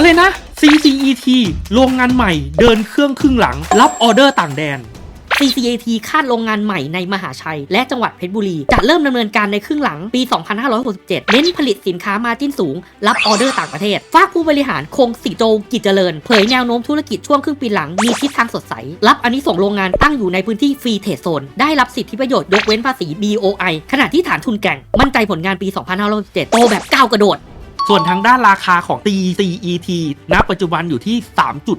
อะไรนะ CCET โรงงานใหม่ เดินเครื่องครึ่งหลัง รับออเดอร์ต่างแดน CCAT คาดโรงงานใหม่ในมหาชัย และจังหวัดเพชรบุรี จะเริ่มดำเนินการในครึ่งหลังปี 2567 เน้นผลิตสินค้ามาจิ้นสูง รับออเดอร์ต่างประเทศ ฝากผู้บริหารคงสิโจกิจเจริญ เผยแนวโน้มธุรกิจช่วงครึ่งปีหลัง มีทิศทางสดใส รับอันนี้ส่งโรงงานตั้งอยู่ในพื้นที่ฟรีเทรดโซน ได้รับสิทธิประโยชน์ยกเว้นภาษี BOI ขณะที่ฐานทุนแก่ง มั่นใจผลงานปี 2567 โตแบบก้าวกระโดด ส่วนทางด้านราคาของ CCET ณ ปัจจุบันอยู่ที่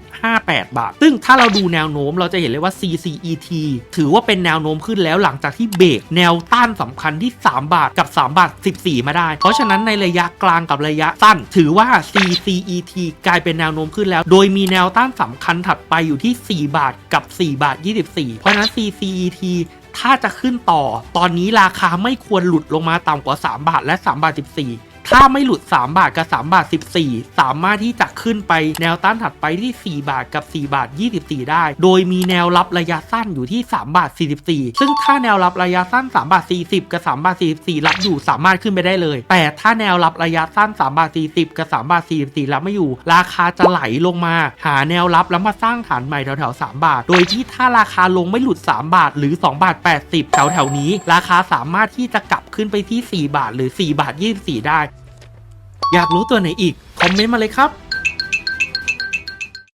3.58 บาท ซึ่งถ้าเราดูแนวโน้มเราจะเห็นเลยว่า CCET ถือว่าเป็นแนวโน้มขึ้นแล้วหลังจากที่เบรกแนวต้านสำคัญที่ 3 บาทกับ 3 บาท 14 มาได้ เพราะฉะนั้นในระยะกลางกับระยะสั้น ถือว่า CCET กลายเป็นแนวโน้มขึ้นแล้ว โดยมีแนวต้านสำคัญถัดไปอยู่ที่ 4 บาทกับ 4 บาท 24 เพราะฉะนั้น CCET ถ้าจะขึ้นต่อ ตอนนี้ราคาไม่ควรหลุดลงมาต่ำกว่า 3 บาทและ 3 บาท 14 ถ้าไม่หลุด 3 บาทกับ 3 บาท 14 สามารถที่จะขึ้นไปแนวต้านถัดไปที่ 4 บาทกับ 4 บาท 24 ได้ โดยมีแนวรับระยะสั้นอยู่ที่ 3 บาท 44 ซึ่งถ้าแนวรับระยะสั้น 3 บาท 40 กับ 3 บาท 44 รับอยู่สามารถขึ้นไปได้เลย แต่ถ้าแนวรับระยะสั้น 3 บาท 40 กับ 3 บาท 44 รับไม่อยู่ ราคาจะไหลลงมา หาแนวรับแล้วมาสร้างฐานใหม่แถวๆ 3 บาท โดยที่ถ้าราคาลงไม่หลุด 3 บาทหรือ 2 บาท 80 แถวๆนี้ ราคาสามารถที่จะกลับขึ้นไปที่ 4 บาทหรือ 4 บาท 24 ได้ อยากรู้ตัวไหนอีก คอมเมนต์มาเลยครับ